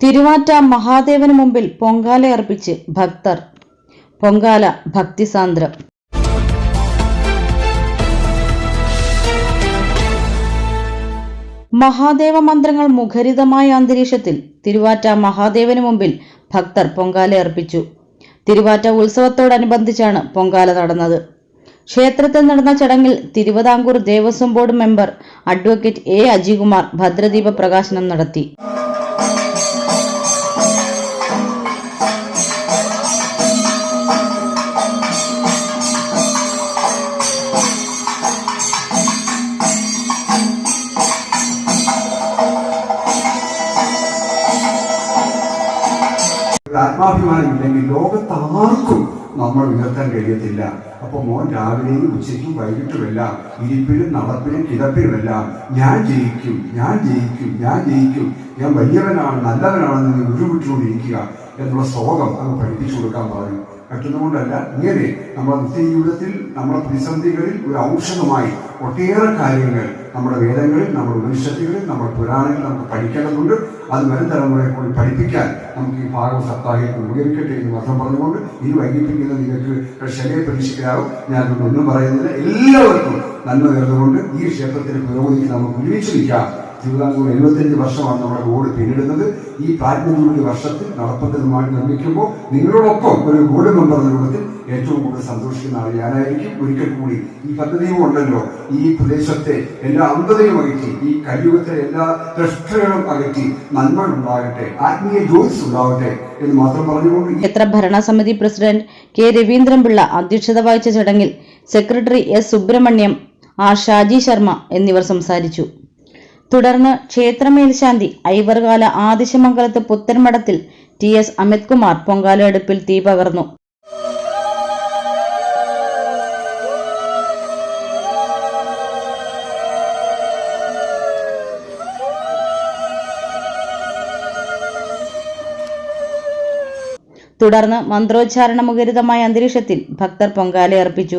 തിരുവാറ്റ മഹാദേവന് മുമ്പിൽ പൊങ്കാലയർപ്പിച്ച് ഭക്തർ. പൊങ്കാല ഭക്തിസാന്ദ്രം. മഹാദേവ മന്ത്രങ്ങൾ മുഖരിതമായ അന്തരീക്ഷത്തിൽ തിരുവാറ്റ മഹാദേവന് മുമ്പിൽ ഭക്തർ പൊങ്കാലയർപ്പിച്ചു തിരുവാറ്റ ഉത്സവത്തോടനുബന്ധിച്ചാണ് പൊങ്കാല നടന്നത്. ക്ഷേത്രത്തിൽ നടന്ന ചടങ്ങിൽ Thiruvithamkoor Devaswom board member advocate A Ajikumar ഭദ്രദീപ പ്രകാശനം നടത്തി. ആത്മാഭിമാനം ഇല്ലെങ്കിൽ ലോകത്ത് ആർക്കും നമ്മൾ ഉയർത്താൻ കഴിയത്തില്ല. അപ്പോൾ മോൻ രാവിലെയും ഉച്ചയ്ക്കും വൈകിട്ടുമെല്ലാം ഇരിപ്പിലും നടപ്പിലും കിടപ്പിലുമെല്ലാം ഞാൻ ജയിക്കും ഞാൻ ജയിക്കും ഞാൻ ജയിക്കും. ഞാൻ വലിയവനാണ് നല്ലവനാണെന്ന് നീ ഉരുവിട്ടുകൊണ്ടിരിക്കുക എന്നുള്ള ശ്ലോകം അങ്ങ് പഠിപ്പിച്ചു കൊടുക്കാൻ പറഞ്ഞു. പറ്റുന്നതുകൊണ്ടല്ല ഇങ്ങനെ നമ്മുടെ നിത്യജീവിതത്തിൽ നമ്മുടെ പ്രതിസന്ധികളിൽ ഒരു ഔഷധമായി ഒട്ടേറെ കാര്യങ്ങൾ നമ്മുടെ വേദങ്ങളിൽ നമ്മുടെ ഉപനിഷത്തുകളിൽ നമ്മുടെ പുരാണങ്ങളിൽ നമുക്ക് പഠിക്കേണ്ടതുണ്ട്. അത് വരും തലമുറയെ കൂടി പഠിപ്പിക്കാൻ നമുക്ക് ഈ ഭാഗം സപ്താഹത്തിൽ ഉപകരിക്കട്ടെ എന്ന് മാത്രം പറഞ്ഞുകൊണ്ട് ഈ വൈകിപ്പിക്കുന്ന നിങ്ങൾക്ക് ക്ഷമയെ ഞാൻ ഒന്നും പറയുന്നില്ല. എല്ലാവർക്കും നന്മ നേർന്നുകൊണ്ട് ഈ ക്ഷേത്രത്തിന്റെ പുരോഗതിക്ക് നമുക്ക് ഒരുമിച്ച് നിൽക്കാം. തിരുവിതാംകൂർ എഴുപത്തിയഞ്ച് വർഷമാണ് നമ്മുടെ ബോർഡ് പിന്നിടുന്നത്. ഈ പ്ലാറ്റിനം വർഷത്തിൽ നടപ്പത്തിനുമായി നിർമ്മിക്കുമ്പോൾ നിങ്ങളോടൊപ്പം ഒരു ബോർഡ് മെമ്പർ രൂപത്തിൽ ഏറ്റവും കൂടുതൽ സന്തോഷിക്കുന്ന ആൾ ഞാനായിരിക്കും. ഒരിക്കൽ കൂടി ഈ പദ്ധതിയും ഉണ്ടല്ലോ. ഈ പ്രദേശത്തെ എല്ലാ അന്ധതയും അകറ്റി ഈ കലിയുഗത്തെ എല്ലാ ദൃഷ്ടകളും അകറ്റി നന്മ ഉണ്ടാകട്ടെ ആത്മീയ ജ്യോതിസ് ഉണ്ടാകട്ടെ എന്ന് മാത്രം പറഞ്ഞുകൊണ്ട് എത്ര ഭരണസമിതി പ്രസിഡന്റ് കെ രവീന്ദ്രൻപിള്ള അധ്യക്ഷത വഹിച്ച ചടങ്ങിൽ secretary S Subramaniam R Shaji Sharma എന്നിവർ സംസാരിച്ചു. തുടർന്ന് ക്ഷേത്ര മേൽശാന്തി ഐവർകാല ആദിശമംഗലത്ത് പുത്തൻമഠത്തിൽ ടി എസ് അമിത് കുമാർ പൊങ്കാലയെടുപ്പിൽ തീ പകർന്നു. തുടർന്ന് മന്ത്രോച്ചാരണ മുഖരിതമായ അന്തരീക്ഷത്തിൽ ഭക്തർ പൊങ്കാലയർപ്പിച്ചു.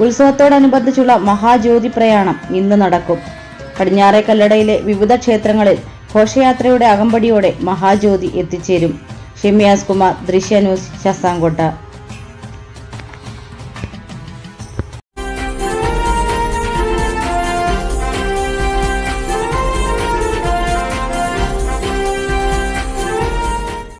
ഉത്സവത്തോടനുബന്ധിച്ചുള്ള മഹാജ്യോതി പ്രയാണം ഇന്ന് നടക്കും. പടിഞ്ഞാറേ കല്ലടയിലെ വിവിധ ക്ഷേത്രങ്ങളിൽ ഘോഷയാത്രയുടെ അകമ്പടിയോടെ മഹാജ്യോതി എത്തിച്ചേരും. ഷെമിയാസ് കുമാർ ദൃശ്യ ന്യൂസ് ശാസ്താംകോട്ട.